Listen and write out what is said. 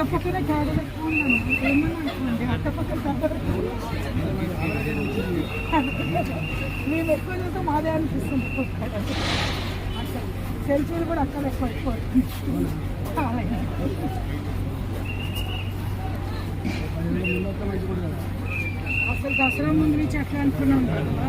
అక్కపక్కన గాడి పెట్టుకున్నాను ఏమన్నా అనుకోండి అక్కపక్కన మేము ఎక్కువ చూస్తాం మాదే అనిపిస్తుంది. అక్కడ సెల్ఫీలు కూడా అక్కడ ఎక్కువ ఎక్కువ. అసలు దసరా ముందు నుంచి ఎట్లా అనుకున్నాం కదా?